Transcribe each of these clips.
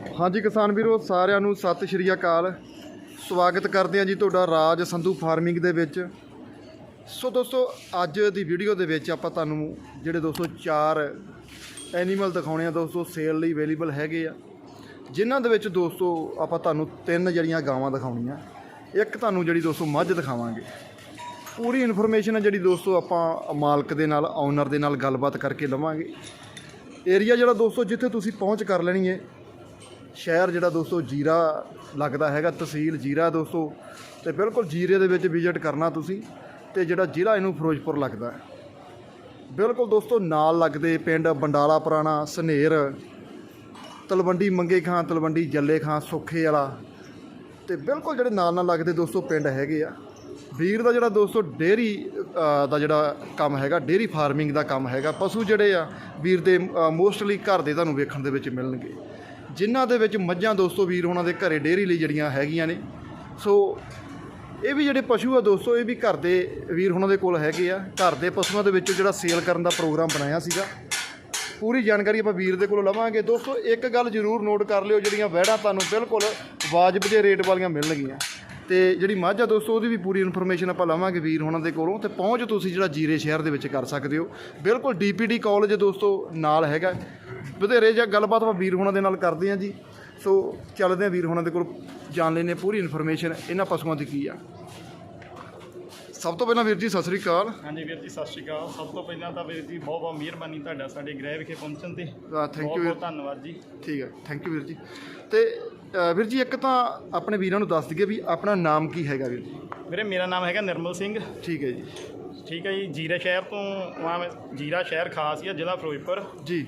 ਹਾਂਜੀ ਕਿਸਾਨ ਵੀਰੋ, ਸਾਰਿਆਂ ਨੂੰ ਸਤਿ ਸ਼੍ਰੀ ਅਕਾਲ। ਸਵਾਗਤ ਕਰਦੇ ਹਾਂ ਜੀ ਤੁਹਾਡਾ ਰਾਜ ਸੰਧੂ ਫਾਰਮਿੰਗ ਦੇ ਵਿੱਚ। ਸੋ ਦੋਸਤੋ, ਅੱਜ ਦੀ ਵੀਡੀਓ ਦੇ ਵਿੱਚ ਆਪਾਂ ਤੁਹਾਨੂੰ ਜਿਹੜੇ ਦੋਸਤੋ ਚਾਰ ਐਨੀਮਲ ਦਿਖਾਉਣੇ ਆ ਦੋਸਤੋ ਸੇਲ ਲਈ ਅਵੇਲੇਬਲ ਹੈਗੇ ਆ। ਜਿਨ੍ਹਾਂ ਦੇ ਵਿੱਚ ਦੋਸਤੋ ਆਪਾਂ ਤੁਹਾਨੂੰ ਤਿੰਨ ਜਿਹੜੀਆਂ ਗਾਵਾਂ ਦਿਖਾਉਣੀਆਂ। ਇੱਕ ਤੁਹਾਨੂੰ ਜਿਹੜੀ ਦੋਸਤੋ ਮੱਝ ਦਿਖਾਵਾਂਗੇ। ਪੂਰੀ ਇਨਫੋਰਮੇਸ਼ਨ ਹੈ ਜਿਹੜੀ ਦੋਸਤੋ ਆਪਾਂ ਮਾਲਕ ਦੇ ਨਾਲ ਓਨਰ ਦੇ ਨਾਲ ਗੱਲਬਾਤ ਕਰਕੇ ਲਵਾਂਗੇ। ਏਰੀਆ ਜਿਹੜਾ ਦੋਸਤੋ ਜਿੱਥੇ ਤੁਸੀਂ ਪਹੁੰਚ ਕਰ ਲੈਣੀ ਹੈ ਸ਼ਹਿਰ ਜਿਹੜਾ ਦੋਸਤੋ ਜੀਰਾ ਲੱਗਦਾ ਹੈਗਾ, ਤਹਿਸੀਲ ਜੀਰਾ ਦੋਸਤੋ, ਤੇ ਬਿਲਕੁਲ ਜੀਰੇ ਦੇ ਵਿੱਚ ਵਿਜ਼ਿਟ ਕਰਨਾ ਤੁਸੀਂ, ਤੇ ਜਿਹੜਾ ਜ਼ਿਲ੍ਹਾ ਇਹਨੂੰ ਫਿਰੋਜ਼ਪੁਰ ਲੱਗਦਾ ਹੈ। ਬਿਲਕੁਲ ਦੋਸਤੋ ਨਾਲ ਲੱਗਦੇ ਪਿੰਡ ਬੰਡਾਲਾ ਪੁਰਾਣਾ, ਸਨੇਰ, ਤਲਵੰਡੀ ਮੰਗੇ ਖਾਂ, ਤਲਵੰਡੀ ਜੱਲੇ ਖਾਂ, ਸੁੱਖੇ ਵਾਲਾ, ਤੇ ਬਿਲਕੁਲ ਜਿਹੜੇ ਨਾਲ ਨਾਲ ਲੱਗਦੇ ਦੋਸਤੋ ਪਿੰਡ ਹੈਗੇ ਆ। ਵੀਰ ਦਾ ਜਿਹੜਾ ਦੋਸਤੋ ਡੇਅਰੀ ਦਾ ਜਿਹੜਾ ਕੰਮ ਹੈਗਾ, ਡੇਅਰੀ ਫਾਰਮਿੰਗ ਦਾ ਕੰਮ ਹੈਗਾ, ਪਸ਼ੂ ਜਿਹੜੇ ਆ, ਵੀਰ ਦੇ ਮੋਸਟਲੀ ਘਰ ਦੇ ਤੁਹਾਨੂੰ ਵੇਖਣ ਦੇ ਵਿੱਚ ਮਿਲਣਗੇ। ਜਿਨ੍ਹਾਂ ਦੇ ਵਿੱਚ ਮੱਝਾਂ ਦੋਸਤੋ ਵੀਰ ਉਹਨਾਂ ਦੇ ਘਰੇ ਡੇਅਰੀ ਲਈ ਜਿਹੜੀਆਂ ਹੈਗੀਆਂ ਨੇ। ਸੋ ਇਹ ਵੀ ਜਿਹੜੇ ਪਸ਼ੂ ਆ ਦੋਸਤੋ, ਇਹ ਵੀ ਘਰ ਦੇ ਵੀਰ ਉਹਨਾਂ ਦੇ ਕੋਲ ਹੈਗੇ ਆ। ਘਰ ਦੇ ਪਸ਼ੂਆਂ ਦੇ ਵਿੱਚੋਂ ਜਿਹੜਾ ਸੇਲ ਕਰਨ ਦਾ ਪ੍ਰੋਗਰਾਮ ਬਣਾਇਆ ਸੀਗਾ। ਪੂਰੀ ਜਾਣਕਾਰੀ ਆਪਾਂ ਵੀਰ ਦੇ ਕੋਲੋਂ ਲਵਾਂਗੇ। ਦੋਸਤੋ, ਇੱਕ ਗੱਲ ਜ਼ਰੂਰ ਨੋਟ ਕਰ ਲਿਓ, ਜਿਹੜੀਆਂ ਵਹਿੜਾਂ ਤੁਹਾਨੂੰ ਬਿਲਕੁਲ ਵਾਜਬ ਦੇ ਰੇਟ ਵਾਲੀਆਂ ਮਿਲਣਗੀਆਂ। ਤੇ ਜਿਹੜੀ ਮੱਝ ਆ ਦੋਸਤੋ, ਉਹਦੀ ਵੀ ਪੂਰੀ ਇਨਫੋਰਮੇਸ਼ਨ ਆਪਾਂ ਲਵਾਂਗੇ ਵੀਰ ਹੋਣਾ ਦੇ ਕੋਲੋਂ ਤੇ ਪਹੁੰਚ ਤੁਸੀਂ ਜਿਹੜਾ ਜੀਰੇ ਸ਼ਹਿਰ ਦੇ ਵਿੱਚ ਕਰ ਸਕਦੇ ਹੋ। ਬਿਲਕੁਲ ਡੀਪੀਡੀ ਕਾਲਜ ਦੋਸਤੋ ਨਾਲ ਹੈਗਾ। ਵਧੇਰੇ ਜਿਹਾ ਗੱਲਬਾਤ ਆਪਾਂ ਵੀਰ ਹੋਣਾ ਦੇ ਨਾਲ ਕਰਦੇ ਹਾਂ ਜੀ। ਸੋ ਚੱਲਦੇ ਹਾਂ ਵੀਰ ਹੋਣਾ ਦੇ ਕੋਲ। ਜਾਣ ਲੈਂਦੇ ਹਾਂ ਪੂਰੀ ਇਨਫੋਰਮੇਸ਼ਨ ਇਹਨਾਂ ਪਸ਼ੂਆਂ ਦੀ ਕੀ ਆ? ਸਭ ਤੋਂ ਪਹਿਲਾਂ ਵੀਰ ਜੀ ਸਤਿ ਸ੍ਰੀ ਅਕਾਲ। ਹਾਂਜੀ ਵੀਰ ਜੀ ਸਤਿ ਸ਼੍ਰੀ ਅਕਾਲ। ਸਭ ਤੋਂ ਪਹਿਲਾਂ ਤਾਂ ਵੀਰ ਜੀ ਬਹੁਤ ਬਹੁਤ ਮਿਹਰਬਾਨੀ ਤੁਹਾਡਾ ਸਾਡੇ ਗ੍ਰਹਿ ਵਿਖੇ ਪਹੁੰਚਣ ਤੇ। ਥੈਂਕ ਬਹੁਤ ਯੂ ਬਹੁਤ ਧੰਨਵਾਦ ਜੀ। ਠੀਕ ਹੈ ਥੈਂਕ ਯੂ ਵੀਰ ਜੀ। ਤੇ ਅ, ਵੀਰ ਜੀ ਇੱਕ ਤਾਂ ਆਪਣੇ ਵੀਰਾਂ ਨੂੰ ਦੱਸ ਦਈਏ ਵੀ ਆਪਣਾ ਨਾਮ ਕੀ ਹੈਗਾ ਵੀਰ ਜੀ? ਵੀਰੇ ਮੇਰਾ ਨਾਮ ਹੈਗਾ ਨਿਰਮਲ ਸਿੰਘ। ਠੀਕ ਹੈ ਜੀ। ਠੀਕ ਹੈ ਜੀ ਜੀਰਾ ਸ਼ਹਿਰ ਤੋਂ ਵਾਂ ਮੈਂ ਜੀਰਾ ਸ਼ਹਿਰ ਖਾਸ ਹੀ ਆ ਜ਼ਿਲ੍ਹਾ ਫਿਰੋਜ਼ਪੁਰ। ਜੀ।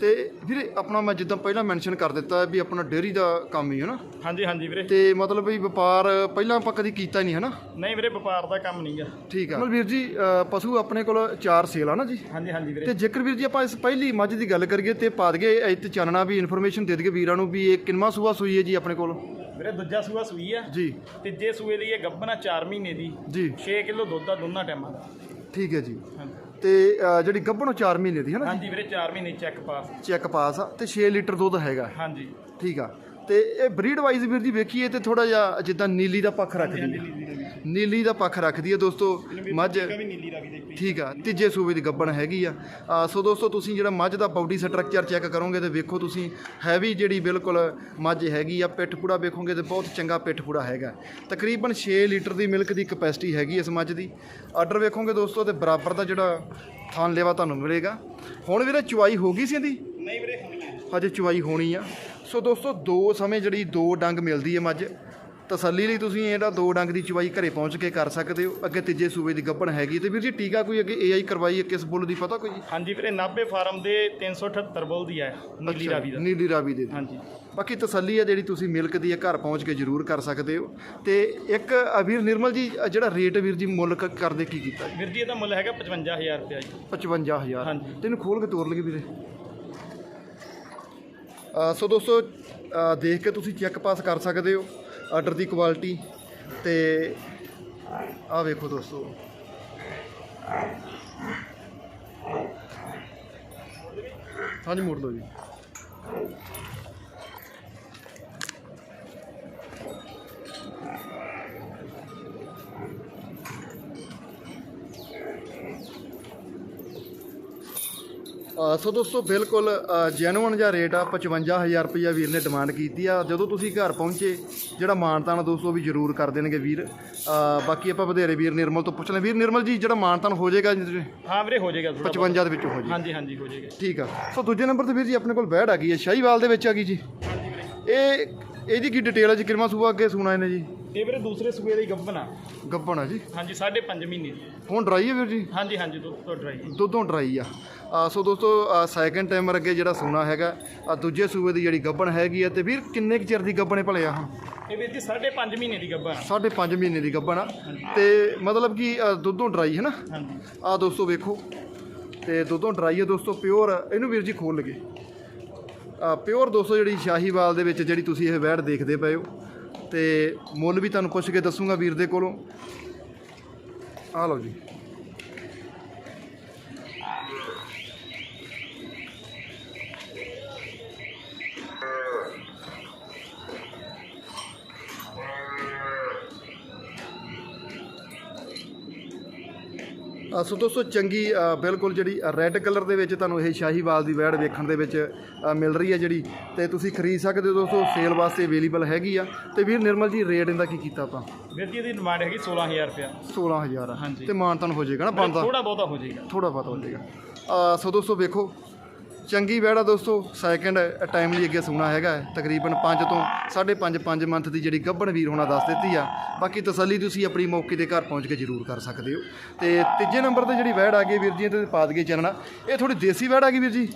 ਤੇ ਵੀਰੇ ਆਪਣਾ ਮੈਂ ਜਿੱਦਾਂ ਪਹਿਲਾਂ ਮੈਂਸ਼ਨ ਕਰ ਦਿੱਤਾ ਵੀ ਆਪਣਾ ਡੇਅਰੀ ਦਾ ਕੰਮ ਹੀ ਹੈ ਨਾ। ਹਾਂਜੀ ਹਾਂਜੀ ਵੀਰੇ। ਤੇ ਮਤਲਬ ਵੀ ਵਪਾਰ ਪਹਿਲਾਂ ਆਪਾਂ ਕਦੀ ਕੀਤਾ ਨਹੀਂ ਹੈ ਨਾ। ਨਹੀਂ ਵੀਰੇ ਵਪਾਰ ਦਾ ਕੰਮ ਨਹੀਂਗਾ ਠੀਕ ਆ। ਮਤਲਬ ਵੀਰ ਜੀ ਪਸ਼ੂ ਆਪਣੇ ਕੋਲ ਚਾਰ ਸੇਲ ਆ ਨਾ ਜੀ। ਹਾਂਜੀ ਹਾਂਜੀ ਵੀਰੇ। ਤੇ ਜੇਕਰ ਵੀਰ ਜੀ ਆਪਾਂ ਇਸ ਪਹਿਲੀ ਮੱਝ ਦੀ ਗੱਲ ਕਰੀਏ ਤੇ ਪਾ ਦਈਏ ਇੱਥੇ ਚਾਨਣਾ ਵੀ ਇਨਫੋਰਮੇਸ਼ਨ ਦੇ ਦਈਏ ਵੀਰਾਂ ਨੂੰ ਵੀ ਇਹ ਕਿੰਨਵਾਂ ਸੂਆ ਸੂਈ ਹੈ ਜੀ ਆਪਣੇ ਕੋਲ? ਵੀਰੇ ਦੂਜਾ ਸੂਆ ਸੂਈ ਆ। ਜੀ। ਤੀਜੇ ਸੂਏ ਦੀ ਇਹ ਗੱਭਣਾ 4 ਮਹੀਨੇ ਦੀ। ਜੀ। 6 ਕਿਲੋ ਦੁੱਧ ਆ ਦੋਨਾਂ ਟਾਈਮਾਂ ਦਾ। ਠੀਕ ਹੈ ਜੀ। ਹਾਂਜੀ। ਤੇ ਅ, ਜਿਹੜੀ ਗੱਭਣੋਂ 4 ਮਹੀਨੇ ਦੀ ਹੈ ਨਾ ਹਾਂਜੀ ਵੀਰੇ 4 ਮਹੀਨੇ ਚੈੱਕ ਪਾਸ ਚੈੱਕ ਪਾਸ ਆ ਤੇ 6 ਲੀਟਰ ਦੁੱਧ ਹੈਗਾ। ਹਾਂਜੀ। ਠੀਕ ਆ। ਤੇ ਇਹ ਬਰੀਡ ਵਾਈਜ਼ ਵੀਰ ਜੀ ਵੇਖੀਏ ਤੇ ਥੋੜਾ ਜਿਹਾ ਜਿੱਦਾਂ ਨੀਲੀ ਦਾ ਪੱਖ ਰੱਖਦੀ ਹੈ ਨੀਲੀ ਦਾ ਪੱਖ ਰੱਖਦੀ ਹੈ ਦੋਸਤੋ ਮੱਝ ਠੀਕ ਆ ਤੀਜੇ ਸੂਬੇ ਦੀ ਗੱਬਣ ਹੈਗੀ ਆ। ਆ, ਸੋ ਦੋਸਤੋ ਤੁਸੀਂ ਜਿਹੜਾ ਮੱਝ ਦਾ ਬਾਡੀ ਸਟਰਕਚਰ ਚੈੱਕ ਕਰੋਗੇ ਤੇ ਵੇਖੋ ਤੁਸੀਂ ਹੈਵੀ ਜਿਹੜੀ ਬਿਲਕੁਲ ਮੱਝ ਹੈਗੀ ਆ ਪਿੱਠ ਪੂੜਾ ਵੇਖੋਗੇ ਤੇ ਬਹੁਤ ਚੰਗਾ ਪਿੱਠ ਪੂੜਾ ਹੈਗਾ। ਤਕਰੀਬਨ 6 ਲੀਟਰ ਦੀ ਮਿਲਕ ਦੀ ਕਪੈਸਿਟੀ ਹੈਗੀ ਇਸ ਮੱਝ ਦੀ। ਆਰਡਰ ਵੇਖੋਗੇ ਦੋਸਤੋ ਤੇ ਬਰਾਬਰ ਦਾ ਜਿਹੜਾ ਥਾਨ ਲੇਵਾ ਤੁਹਾਨੂੰ ਮਿਲੇਗਾ। ਹੁਣ ਵੀਰੇ ਚੁਆਈ ਹੋ ਗਈ ਸੀ ਇਹਦੀ? ਨਹੀਂ ਵੀਰੇ ਹੋਣੀ ਹੈ ਹਜੇ ਚੁਆਈ ਹੋਣੀ ਆ। ਸੋ ਦੋਸਤੋ ਦੋ ਸਮੇਂ ਜਿਹੜੀ ਦੋ ਡੰਗ ਮਿਲਦੀ ਹੈ ਮੱਝ। ਤਸੱਲੀ ਲਈ ਤੁਸੀਂ ਇਹਦਾ ਦੋ ਡੰਗ ਦੀ ਚੁਆਈ ਘਰੇ ਪਹੁੰਚ ਕੇ ਕਰ ਸਕਦੇ ਹੋ। ਅੱਗੇ ਤੀਜੇ ਸੂਬੇ ਦੀ ਗੱਭਣ ਹੈਗੀ ਤੇ ਵੀਰ ਜੀ ਟੀਕਾ ਕੋਈ ਅੱਗੇ ਏਆਈ ਕਰਵਾਈ ਹੈ ਕਿਸ ਬੁੱਲ ਦੀ ਪਤਾ ਕੋਈ ਹਾਂਜੀ ਵੀਰੇ ਨਾਭੇ ਫਾਰਮ ਦੇ 378 ਬੋਲ ਦੀ ਹੈ ਨੀਲੀ ਰਾਵੀ ਦਾ। ਨੀਲੀ ਰਾਵੀ ਦੇ ਹਾਂਜੀ। ਬਾਕੀ ਤਸੱਲੀ ਹੈ ਜਿਹੜੀ ਤੁਸੀਂ ਮਿਲਕ ਦੀ ਹੈ ਘਰ ਪਹੁੰਚ ਕੇ ਜ਼ਰੂਰ ਕਰ ਸਕਦੇ ਹੋ। ਤੇ ਇੱਕ ਵੀਰ ਨਿਰਮਲ ਜੀ ਜਿਹੜਾ ਰੇਟ ਵੀਰ ਜੀ ਮੁੱਲ ਕਰਦੇ ਕੀ ਕੀਤਾ ਵੀਰ ਜੀ ਇਹਦਾ ਮੁੱਲ ਹੈਗਾ 55000 ਰੁਪਇਆ ਜੀ। 55000 ਹਾਂਜੀ। ਤੈਨੂੰ ਖੋਲ ਕੇ ਤੋਰ ਲਈਏ ਵੀਰੇ। ਸੋ ਦੋਸਤੋ ਦੇਖ ਕੇ ਤੁਸੀਂ ਚੈੱਕ ਪਾਸ ਕਰ ਸਕਦੇ ਹੋ। ਆਰਡਰ ਦੀ ਕੁਆਲਿਟੀ ਤੇ ਆਹ ਵੇਖੋ ਦੋਸਤੋ। ਹਾਂਜੀ ਮੋੜ ਲਓ ਜੀ। ਸੋ ਦੋਸਤੋ ਬਿਲਕੁਲ ਜੈਨੂਅਨ ਜਿਹਾ ਰੇਟ ਆ 55000 ਰੁਪਈਆ ਵੀਰ ਨੇ ਡਿਮਾਂਡ ਕੀਤੀ ਆ। ਜਦੋਂ ਤੁਸੀਂ ਘਰ ਪਹੁੰਚੇ ਜਿਹੜਾ ਮਾਨਤਾਨ ਦੋਸਤੋ ਵੀ ਜ਼ਰੂਰ ਕਰ ਦੇਣਗੇ ਵੀਰ। ਬਾਕੀ ਆਪਾਂ ਵਧੇਰੇ ਵੀਰ ਨਿਰਮਲ ਤੋਂ ਪੁੱਛ ਲੈ। ਵੀਰ ਨਿਰਮਲ ਜੀ ਜਿਹੜਾ ਮਾਨਤਾਨ ਹੋ ਜਾਏਗਾ ਹਾਂ ਵੀਰੇ ਹੋ ਜਾਏਗਾ ਥੋੜਾ 55 ਦੇ ਵਿੱਚੋਂ ਹੋ ਜੀ ਹਾਂਜੀ ਹਾਂਜੀ ਹੋ ਜਾਏਗਾ। ਠੀਕ ਆ। ਸੋ ਦੂਜੇ ਨੰਬਰ ਤੇ ਵੀਰ ਜੀ ਆਪਣੇ ਕੋਲ ਬੈੜ ਆ ਗਈ ਹੈ। ਸ਼ਾਹੀਵਾਲ ਦੇ ਵਿੱਚ ਆ ਗਈ ਜੀ। ਇਹ ਇਹਦੀ ਕੀ ਡਿਟੇਲ ਹੈ ਜੀ? ਕਿਰਮਾ ਸੂਆ ਅੱਗੇ ਸੁਣਾ ਇਹਨੇ ਜੀ? ਇਹ ਵੀਰੇ ਦੂਸਰੇ ਸੂਏ ਦੀ ਗੱਭਣਾ ਗੱਬਣ ਆ। ਜੀ? ਹਾਂਜੀ 5.5 ਮਹੀਨੇ। ਦੀ ਹੁਣ ਡਰਾਈ ਹੈ ਵੀਰ ਜੀ? ਹਾਂਜੀ ਹਾਂਜੀ ਦੁੱਧ ਤੋਂ ਡਰਾਈ ਦੁੱਧੋਂ ਡਰਾਈ ਆ। ਆ ਸੋ ਦੋਸਤੋ ਸੈਕੰਡ ਟਾਈਮਰ ਅੱਗੇ ਜਿਹੜਾ ਸੋਨਾ ਹੈਗਾ ਆ ਦੂਜੇ ਸੂਏ ਦੀ ਜਿਹੜੀ ਗੱਬਣ ਹੈਗੀ ਆ ਤੇ ਵੀਰ ਕਿੰਨੇ ਕੁ ਚਿਰ ਦੀ ਗੱਬਣੇ ਭਲੇ ਆ ਇਹ ਵੀਰ ਜੀ 5.5 ਮਹੀਨੇ ਦੀ ਗੱਭਣਾ ਸਾਢੇ ਪੰਜ ਮਹੀਨੇ ਦੀ ਗੱਬਣ ਆ। ਤੇ ਮਤਲਬ ਕਿ ਅ, ਦੁੱਧੋਂ ਡਰਾਈ ਹੈ ਨਾ? ਹਾਂਜੀ। ਆ ਦੋਸਤੋ ਵੇਖੋ। ਤੇ ਦੁੱਧੋਂ ਡਰਾਈ ਹੈ ਦੋਸਤੋ ਪਿਓਰ ਇਹਨੂੰ ਵੀਰ ਜੀ ਖੋਲ ਲਗੇ ਆ ਪਿਓਰ ਦੋਸਤੋ ਜਿਹੜੀ ਸ਼ਾਹੀਵਾਲ ਦੇ ਵਿੱਚ ਜਿਹੜੀ ਤੁਸੀਂ ਇਹ ਵੈੜ ਦੇਖਦੇ ਪਏ ਹੋ, ਤੇ ਮੁੱਲ ਵੀ ਤੁਹਾਨੂੰ ਪੁੱਛ ਕੇ ਦੱਸੂਗਾ ਵੀਰ ਦੇ ਕੋਲੋਂ। ਆ ਲਓ ਜੀ। ਅ, ਸੋ ਦੋਸਤੋ ਚੰਗੀ ਅ, ਬਿਲਕੁਲ ਜਿਹੜੀ ਰੈੱਡ ਕਲਰ ਦੇ ਵਿੱਚ ਤੁਹਾਨੂੰ ਇਹ ਸ਼ਾਹੀਵਾਲ ਦੀ ਵੈੜ ਵੇਖਣ ਦੇ ਵਿੱਚ ਅ, ਮਿਲ ਰਹੀ ਹੈ ਜਿਹੜੀ। ਤੇ ਤੁਸੀਂ ਖਰੀਦ ਸਕਦੇ ਹੋ ਦੋਸਤੋ ਸੇਲ ਵਾਸਤੇ ਅਵੇਲੇਬਲ ਹੈਗੀ ਆ। ਤੇ ਵੀਰ ਨਿਰਮਲ ਜੀ ਰੇਟ ਇਹਦਾ ਕੀ ਕੀਤਾ ਆਪਾਂ? ਵੀਰ ਜੀ ਇਹਦੀ ਡਿਮਾਂਡ ਹੈਗੀ 16000 ਰੁਪਇਆ। 16000 ਹਾਂਜੀ। ਤੇ ਮਾਨਤਨ ਹੋ ਜਾਏਗਾ ਨਾ ਬੰਦਾ? ਥੋੜਾ ਬਹੁਤਾ ਹੋ ਜਾਏਗਾ। ਥੋੜਾ ਬਹੁਤ ਹੋ ਜਾਏਗਾ। ਅ, ਸੋ ਦੋਸਤੋ ਵੇਖੋ। ਚੰਗੀ ਵੈੜਾ ਦੋਸਤੋ ਸੈਕਿੰਡ ਟਾਈਮ ਲਈ ਅੱਗੇ ਸੂਣਾ ਹੈਗਾ ਹੈ। ਤਕਰੀਬਨ 5 ਤੋਂ 5.5 5 ਮੰਥ ਦੀ ਜਿਹੜੀ ਗੱਭਣ ਵੀਰ ਹੋਣਾ ਦੱਸ ਦਿੱਤੀ ਆ ਬਾਕੀ ਤਸੱਲੀ ਤੁਸੀਂ ਆਪਣੀ ਮੌਕੇ 'ਤੇ ਘਰ ਪਹੁੰਚ ਕੇ ਜ਼ਰੂਰ ਕਰ ਸਕਦੇ ਹੋ ਤੇ ਤੀਜੇ ਨੰਬਰ ਤੇ ਜਿਹੜੀ ਵੈੜ ਆ ਗਈ ਵੀਰ ਜੀ ਤੇ ਪਾ ਦਗੇ ਚੰਨਣਾ, ਇਹ ਥੋੜੀ ਦੇਸੀ ਵੈੜ ਆ ਗਈ ਵੀਰ ਜੀ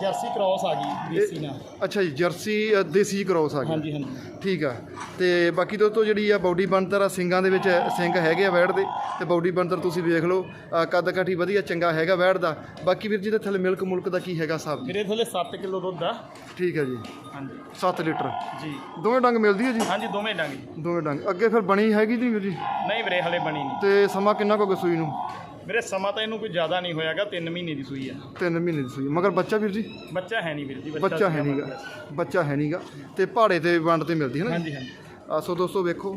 ਜਰਸੀ ਕ੍ਰਾਸ ਆ ਗਈ ਦੇਸੀ ਨਾਲ। ਅੱਛਾ ਜੀ ਜਰਸੀ ਅ, ਦੇਸੀ ਕ੍ਰੋਸ ਆ ਗਈ। ਹਾਂਜੀ ਹਾਂਜੀ। ਠੀਕ ਆ। ਤੇ ਬਾਕੀ ਦੋਸਤੋ ਜਿਹੜੀ ਆ ਬਾਡੀ ਬਣਤਰ ਆ ਸਿੰਗਾਂ ਦੇ ਵਿੱਚ ਸਿੰਘ ਹੈਗੇ ਆ ਵੈੜ ਦੇ ਤੇ ਬਾਡੀ ਬਣਤਰ ਤੁਸੀਂ ਵੇਖ ਲਓ। ਅ, ਕੱਦ ਕਾਠੀ ਵਧੀਆ ਚੰਗਾ ਹੈਗਾ ਵੈੜ ਦਾ। ਬਾਕੀ ਵੀਰ ਜੀ ਦੇ ਥੱਲੇ ਮਿਲਕ ਮੁਲਕ ਦਾ ਕੀ ਹੈਗਾ ਹਿਸਾਬ? ਜੀ ਵੀਰੇ ਥੱਲੇ 7 ਕਿਲੋ ਦੁੱਧ ਆ। ਠੀਕ ਹੈ ਜੀ। ਹਾਂਜੀ। 7 ਲੀਟਰ। ਜੀ। ਦੋਵੇਂ ਡੰਗ ਮਿਲਦੀ ਹੈ ਜੀ? ਹਾਂਜੀ ਦੋਵੇਂ ਡਾਂਗੇ ਦੋਵੇਂ ਡੰਗ। ਅੱਗੇ ਫਿਰ ਬਣੀ ਹੈਗੀ ਜੀ ਵੀਰ ਜੀ? ਨਹੀਂ ਵੀਰੇ ਹਲੇ ਬਣੀ ਨਹੀਂ। ਤੇ ਸਮਾਂ ਕਿੰਨਾ ਕੁ ਹੋ ਗਿਆ ਸੂਈ ਨੂੰ? ਵੀਰੇ ਸਮਾਂ ਤਾਂ ਇਹਨੂੰ ਕੋਈ ਜ਼ਿਆਦਾ ਨਹੀਂ ਹੋਇਆਗਾ 3 ਮਹੀਨੇ ਦੀ ਸੂਈ ਆ। 3 ਮਹੀਨੇ ਦੀ ਸੂਈ ਮਗਰ ਬੱਚਾ ਵੀਰ ਜੀ? ਬੱਚਾ ਹੈ ਨਹੀਂ ਵੀਰ ਜੀ ਬੱਚਾ ਹੈ ਨਹੀਂਗਾ। ਬੱਚਾ। ਹੈ ਨਹੀਂਗਾ। ਤੇ ਪਹਾੜੇ ਤੇ ਵੰਡ ਤੇ ਮਿਲਦੀ ਹੈ ਨਾ? ਹਾਂਜੀ ਹਾਂਜੀ। ਆ ਸੋ ਦੋਸਤੋ ਵੇਖੋ।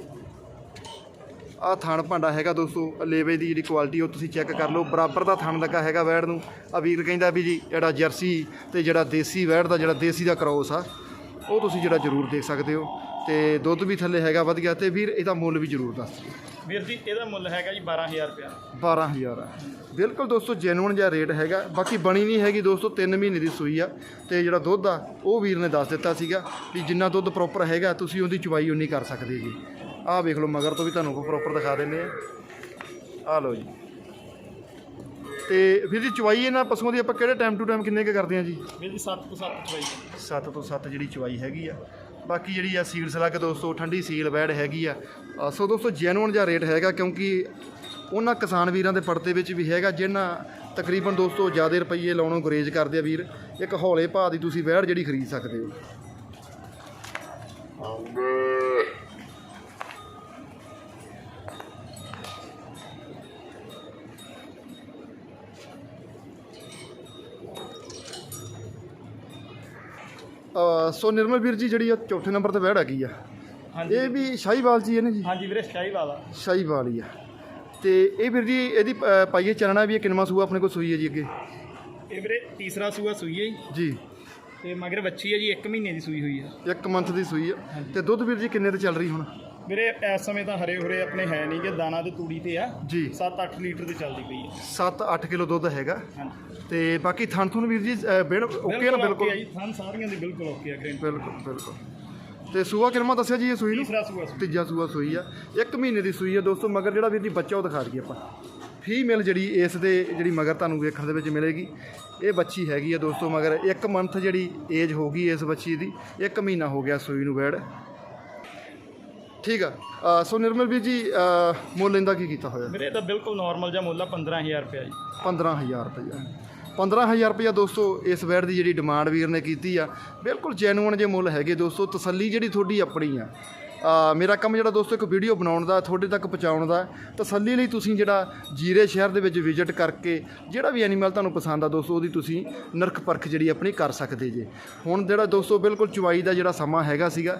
ਆ ਥਣ ਭਾਂਡਾ ਹੈਗਾ ਦੋਸਤੋ ਲੇਵੇ ਦੀ ਜਿਹੜੀ ਕੁਆਲਿਟੀ ਉਹ ਤੁਸੀਂ ਚੈੱਕ ਕਰ ਲਓ। ਬਰਾਬਰ ਦਾ ਥਣ ਲੱਗਾ ਹੈਗਾ ਵੈੜ ਨੂੰ। ਆ ਵੀਰ ਕਹਿੰਦਾ ਵੀ ਜੀ ਜਿਹੜਾ ਜਰਸੀ ਤੇ ਜਿਹੜਾ ਦੇਸੀ ਵੈੜ ਦਾ ਜਿਹੜਾ ਦੇਸੀ ਦਾ ਕ੍ਰੋਸ ਆ ਉਹ ਤੁਸੀਂ ਜਿਹੜਾ ਜ਼ਰੂਰ ਦੇਖ ਸਕਦੇ ਹੋ। ਤੇ ਦੁੱਧ ਵੀ ਥੱਲੇ ਹੈਗਾ ਵਧੀਆ। ਤੇ ਵੀਰ ਇਹਦਾ ਮੁੱਲ ਵੀ ਜ਼ਰੂਰ ਦੱਸ ਦਿਓ। ਵੀਰ ਜੀ ਇਹਦਾ ਮੁੱਲ ਹੈਗਾ ਜੀ 12000 ਰੁਪਇਆ। 12000 ਆ। ਬਿਲਕੁਲ ਦੋਸਤੋ ਜੈਨੂਨ ਜਿਹਾ ਰੇਟ ਹੈਗਾ। ਬਾਕੀ ਬਣੀ ਨਹੀਂ ਹੈਗੀ ਦੋਸਤੋ 3 ਮਹੀਨੇ ਦੀ ਸੂਈ ਆ। ਤੇ ਜਿਹੜਾ ਦੁੱਧ ਆ ਉਹ ਵੀਰ ਨੇ ਦੱਸ ਦਿੱਤਾ ਸੀਗਾ ਵੀ ਜਿੰਨਾ ਦੁੱਧ ਪ੍ਰੋਪਰ ਹੈਗਾ ਤੁਸੀਂ ਉਹਦੀ ਚੁਵਾਈ ਉਨੀ ਕਰ ਸਕਦੇ ਜੀ। ਆਹ ਵੇਖ ਲਓ ਮਗਰ ਤੋਂ ਵੀ ਤੁਹਾਨੂੰ ਪ੍ਰੋਪਰ ਦਿਖਾ ਦਿੰਦੇ ਆ ਆਹ ਲਓ ਜੀ। ਤੇ ਵੀਰ ਜੀ ਚੁਵਾਈ ਇਹਨਾਂ ਪਸ਼ੂਆਂ ਦੀ ਆਪਾਂ ਕਿਹੜੇ ਟਾਈਮ ਟੂ ਟਾਈਮ ਕਿੰਨੇ ਕੁ ਕਰਦੇ ਆ ਜੀ? ਵੀਰ ਜੀ 7 ਤੋਂ 7 ਚਵਾਈ 7 ਤੋਂ 7 ਜਿਹੜੀ ਚੁਵਾਈ ਹੈਗੀ ਆ। ਬਾਕੀ ਜਿਹੜੀ ਆ ਸੀਲ ਸਲੱਗ ਦੋਸਤੋ, ਠੰਡੀ ਸੀਲ ਬੈੜ ਹੈਗੀ ਆ। ਸੋ ਦੋਸਤੋ ਜੈਨੂਨ ਜਿਹਾ ਰੇਟ ਹੈਗਾ ਕਿਉਂਕਿ ਉਹਨਾਂ ਕਿਸਾਨ ਵੀਰਾਂ ਦੇ ਪਰਤੇ ਵਿੱਚ ਵੀ ਹੈਗਾ ਜਿਹਨਾਂ ਤਕਰੀਬਨ ਦੋਸਤੋ ਜ਼ਿਆਦਾ ਰੁਪਈਏ ਲਾਉਣੋਂ ਗੁਰੇਜ਼ ਕਰਦੇ ਆ ਵੀਰ। ਇੱਕ ਹੌਲੇ ਭਾਅ ਦੀ ਤੁਸੀਂ ਵੈੜ ਜਿਹੜੀ ਖਰੀਦ ਸਕਦੇ ਹੋ। ਸੋ ਨਿਰਮਲ ਵੀਰ ਜੀ ਜਿਹੜੀ ਆ ਚੌਥੇ ਨੰਬਰ ਤੇ ਵੈੜ ਹੈਗੀ ਆ। ਹਾਂਜੀ। ਇਹ ਵੀ ਸ਼ਾਹੀਵਾਲ ਜੀ ਹੈ ਨਾ ਜੀ? ਹਾਂਜੀ ਵੀਰੇ ਸ਼ਾਹੀ ਵਾਲਾ ਸ਼ਾਹੀਵਾਲ ਹੀ ਆ। ਤੇ ਇਹ ਵੀਰ ਜੀ ਇਹਦੀ ਪਾਈਏ ਚਲਣਾ ਵੀ ਇਹ ਕਿੰਨਵਾਂ ਸੂਆ ਆਪਣੇ ਕੋਲ ਸੂਈ ਹੈ ਜੀ ਅੱਗੇ? ਇਹ ਵੀਰੇ ਤੀਸਰਾ ਸੂਆ ਸੂਈ ਹੈ ਜੀ। ਤੇ ਮਗਰ ਬੱਚੀ ਹੈ ਜੀ 1 ਮਹੀਨੇ ਦੀ ਸੂਈ ਹੋਈ ਆ ਇੱਕ ਮੰਥ ਦੀ ਸੂਈ ਆ। ਤੇ ਦੁੱਧ ਵੀਰ ਜੀ ਕਿੰਨੇ ਤੇ ਚੱਲ ਰਹੀ ਹੁਣ? ਵੀਰੇ ਇਸ ਸਮੇਂ ਤਾਂ ਹਰੇ ਹੁਰੇ ਆਪਣੇ ਹੈ ਨਹੀਂ ਕਿ ਦਾਣਾ ਤੇ ਤੂੜੀ ਤੇ ਆ। ਜੀ। 7-8 ਲੀਟਰ ਦੀ ਚੱਲਦੀ ਪਈ ਹੈ 7-8 ਕਿਲੋ ਦੁੱਧ ਹੈਗਾ। ਤੇ ਬਾਕੀ ਥਣ ਥੁਣ ਵੀਰ ਜੀ ਬਿਨ ਓਕੇ ਨਾ ਬਿਲਕੁਲ ਜੀ ਥਾਂ ਸਾਰੀਆਂ ਦੀ ਬਿਲਕੁਲ ਓਕੇ ਆ ਗ੍ਰੇਨ ਬਿਲਕੁਲ ਬਿਲਕੁਲ। ਤੇ ਸੂਆ ਕਿੰਨਵਾਂ ਦੱਸਿਆ ਜੀ ਇਹ ਸੂਈ ਨੂੰ। ਤੀਜਾ ਸੂਆ ਸੂਈ ਆ। ਇੱਕ ਮਹੀਨੇ ਦੀ ਸੂਈ ਆ ਦੋਸਤੋ ਮਗਰ ਜਿਹੜਾ ਵੀਰ ਜੀ ਬੱਚਾ ਉਹ ਦਿਖਾ ਦਈਏ ਆਪਾਂ। ਫੀਮੇਲ ਜਿਹੜੀ ਇਸ ਦੇ ਜਿਹੜੀ ਮਗਰ ਤੁਹਾਨੂੰ ਵੇਖਣ ਦੇ ਵਿੱਚ ਮਿਲੇਗੀ। ਇਹ ਬੱਚੀ ਹੈਗੀ ਆ ਦੋਸਤੋ ਮਗਰ ਇੱਕ ਮੰਥ ਜਿਹੜੀ ਏਜ ਹੋ ਗਈ ਇਸ ਬੱਚੀ ਦੀ। ਇੱਕ ਮਹੀਨਾ ਹੋ ਗਿਆ ਸੂਈ ਨੂੰ ਬੈੜ ਠੀਕ ਆ। ਅ, ਸੋ ਨਿਰਮਲ ਵੀਰ ਜੀ ਅ, ਮੁੱਲ ਇਹਦਾ ਕੀ ਕੀਤਾ ਹੋਇਆ? ਵੀਰੇ ਇਹ ਤਾਂ ਬਿਲਕੁਲ ਨਾਰਮਲ ਜਿਹਾ ਮੁੱਲ ਆ 15000 ਰੁਪਇਆ ਜੀ। 15000 ਰੁਪਇਆ। 15000 ਰੁਪਇਆ ਦੋਸਤੋ ਇਸ ਵੈੜ ਦੀ ਜਿਹੜੀ ਡਿਮਾਂਡ ਵੀਰ ਨੇ ਕੀਤੀ ਆ ਬਿਲਕੁਲ ਜੈਨੂਅਨ ਜੇ ਮੁੱਲ ਹੈਗੇ ਦੋਸਤੋ ਤਸੱਲੀ ਜਿਹੜੀ ਤੁਹਾਡੀ ਆਪਣੀ ਆ, ਮੇਰਾ ਕੰਮ ਜਿਹੜਾ ਦੋਸਤੋ, ਇੱਕ ਵੀਡੀਓ ਬਣਾਉਣ ਦਾ, ਤੁਹਾਡੇ ਤੱਕ ਪਹੁੰਚਾਉਣ ਦਾ ਤਸੱਲੀ ਲਈ ਤੁਸੀਂ ਜਿਹੜਾ ਜੀਰੇ ਸ਼ਹਿਰ ਦੇ ਵਿੱਚ ਵਿਜ਼ਿਟ ਕਰਕੇ, ਜਿਹੜਾ ਵੀ ਐਨੀਮਲ ਤੁਹਾਨੂੰ ਪਸੰਦ ਆ ਦੋਸਤੋ, ਉਹਦੀ ਤੁਸੀਂ ਨਰਖ ਪਰਖ ਜਿਹੜੀ ਆਪਣੀ ਕਰ ਸਕਦੇ ਜੇ। ਹੁਣ ਜਿਹੜਾ ਦੋਸਤੋ, ਬਿਲਕੁਲ ਚੁਵਾਈ ਦਾ ਜਿਹੜਾ ਸਮਾਂ ਹੈਗਾ ਸੀਗਾ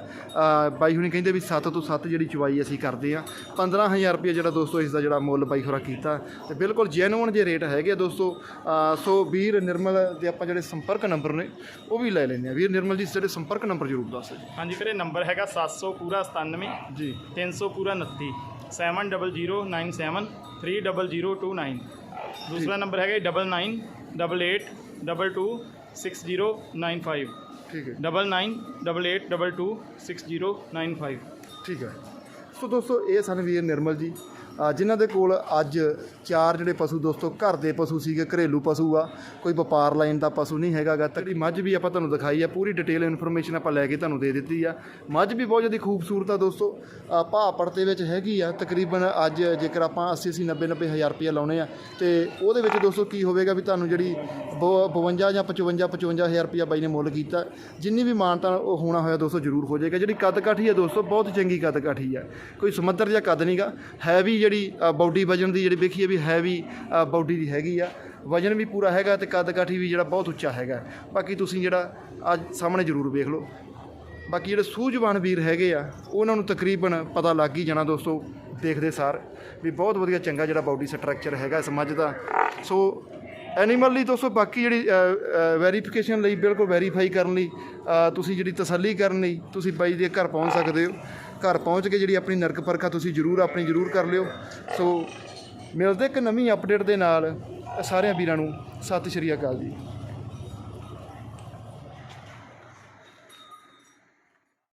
ਬਾਈ ਹੁਣੀ ਕਹਿੰਦੇ ਵੀ 7 ਤੋਂ 7 ਜਿਹੜੀ ਚੁਵਾਈ ਅਸੀਂ ਕਰਦੇ ਆ 15000 ਰੁਪਏ ਜਿਹੜਾ ਦੋਸਤੋ, ਇਸ ਦਾ ਜਿਹੜਾ ਮੁੱਲ ਬਾਈ ਹੋਰਾ ਕੀਤਾ। ਤੇ ਬਿਲਕੁਲ ਜੈਨੂਅਨ ਜੇ ਰੇਟ ਹੈਗੇ ਆ ਦੋਸਤੋ ਸੋ ਵੀਰ ਨਿਰਮਲ ਦੇ ਆਪਾਂ ਜਿਹੜੇ ਸੰਪਰਕ ਨੰਬਰ ਨੇ, ਉਹ ਵੀ ਲੈ ਲੈਂਦੇ ਆ ਵੀਰ ਨਿਰਮਲ ਜੀ ਜਿਹੜੇ ਸੰਪਰਕ ਨੰਬਰ ਜ਼ਰੂਰ ਦੱਸੋ ਜੀ ਹਾਂਜੀ ਵੀਰੇ, ਨੰਬਰ ਹੈਗਾ 700 ਪੂਰਾ 97 ਜੀ। 300 ਪੂਰਾ 29 7097 30029 ਦੂਸਰਾ ਨੰਬਰ ਹੈਗਾ 9988226095 ਠੀਕ ਹੈ। 9988226095 ਠੀਕ ਹੈ। ਸੋ ਦੋਸਤੋ ਇਹ ਸਨ ਵੀਰ ਨਿਰਮਲ ਜੀ। ਜਿਨ੍ਹਾਂ ਦੇ ਕੋਲ ਅੱਜ ਚਾਰ ਜਿਹੜੇ ਪਸ਼ੂ ਦੋਸਤੋ, ਘਰ ਦੇ ਪਸ਼ੂ ਸੀਗੇ, ਘਰੇਲੂ ਪਸ਼ੂ ਆ, ਕੋਈ ਵਪਾਰ ਲਾਈਨ ਦਾ ਪਸ਼ੂ ਨਹੀਂ ਹੈਗਾਗਾ। ਤਕੜੀ ਮੱਝ ਵੀ ਆਪਾਂ ਤੁਹਾਨੂੰ ਦਿਖਾਈ ਆ, ਪੂਰੀ ਡਿਟੇਲ ਇਨਫੋਰਮੇਸ਼ਨ ਆਪਾਂ ਲੈ ਕੇ ਤੁਹਾਨੂੰ ਦੇ ਦਿੱਤੀ ਆ। ਮੱਝ ਵੀ ਬਹੁਤ ਜ਼ਿਆਦਾ ਖੂਬਸੂਰਤ ਆ ਦੋਸਤੋ। ਭਾਅ ਪੜਤੇ ਵਿੱਚ ਹੈਗੀ ਆ, ਤਕਰੀਬਨ ਅੱਜ ਜੇਕਰ ਆਪਾਂ 80 80 90 90 ਹਜ਼ਾਰ ਰੁਪਏ ਲਾਉਣੇ ਆ, ਤੇ ਉਹਦੇ ਵਿੱਚ ਦੋਸਤੋ ਕੀ ਹੋਵੇਗਾ ਵੀ ਤੁਹਾਨੂੰ ਜਿਹੜੀ ਬ- 52 ਜਾਂ 55 55 ਹਜ਼ਾਰ ਰੁਪਏ ਬਾਈ ਨੇ ਮੁੱਲ ਕੀਤਾ। ਜਿੰਨੀ ਵੀ ਮਾਨਤਾ ਉਹ ਹੋਣਾ ਹੋਇਆ ਦੋਸਤੋ ਜ਼ਰੂਰ ਹੋ ਜਾਏਗਾ। ਜਿਹੜੀ ਕੱਦ ਕਾਠੀ ਆ ਦੋਸਤੋ, ਬਹੁਤ ਚੰਗੀ ਕੱਦ ਕਾਠੀ ਆ। ਕੋਈ ਸਮੁੰਦਰ ਜਾਂ ਕੱਦ ਨਹੀਂਗਾ ਹੈ ਵੀ ਜਿਹੜੀ ਬਾਡੀ ਵਜਨ ਦੀ ਜਿਹੜੀ ਵੇਖੀਏ ਵੀ ਹੈ ਵੀ ਬਾਡੀ ਦੀ ਹੈਗੀ ਆ। ਵਜਨ ਵੀ ਪੂਰਾ ਹੈਗਾ ਤੇ ਕੱਦ ਕਾਠੀ ਵੀ ਜਿਹੜਾ ਬਹੁਤ ਉੱਚਾ ਹੈਗਾ। ਬਾਕੀ ਤੁਸੀਂ ਜਿਹੜਾ ਅੱਜ ਸਾਹਮਣੇ ਜ਼ਰੂਰ ਵੇਖ ਲਓ। ਬਾਕੀ ਜਿਹੜੇ ਸੂਝਵਾਨ ਵੀਰ ਹੈਗੇ ਆ, ਉਹਨਾਂ ਨੂੰ ਤਕਰੀਬਨ ਪਤਾ ਲੱਗ ਹੀ ਜਾਣਾ ਦੋਸਤੋ, ਦੇਖਦੇ ਸਾਰ ਵੀ ਬਹੁਤ ਵਧੀਆ ਚੰਗਾ ਜਿਹੜਾ ਬਾਡੀ ਸਟਰਕਚਰ ਹੈਗਾ ਇਸ ਮੱਝ ਦਾ। ਸੋ ਐਨੀਮਲ ਲਈ ਦੋਸਤੋ ਬਾਕੀ ਜਿਹੜੀ ਵੈਰੀਫਿਕੇਸ਼ਨ ਲਈ ਬਿਲਕੁਲ ਵੈਰੀਫਾਈ ਕਰਨ ਲਈ ਤੁਸੀਂ ਜਿਹੜੀ ਤਸੱਲੀ ਕਰਨ ਲਈ ਤੁਸੀਂ ਬਾਈ ਦੇ ਘਰ ਪਹੁੰਚ ਸਕਦੇ ਹੋ। ਘਰ ਪਹੁੰਚ ਕੇ ਜਿਹੜੀ ਆਪਣੀ ਨਰਕ ਪਰਖਾ ਤੁਸੀਂ ਜ਼ਰੂਰ ਆਪਣੀ ਜ਼ਰੂਰ ਕਰ ਲਿਓ। ਸੋ ਮਿਲਦੇ ਇੱਕ ਨਵੀਂ ਅਪਡੇਟ ਦੇ ਨਾਲ, ਸਾਰਿਆਂ ਵੀਰਾਂ ਨੂੰ ਸਤਿ ਸ਼੍ਰੀ ਅਕਾਲ ਜੀ।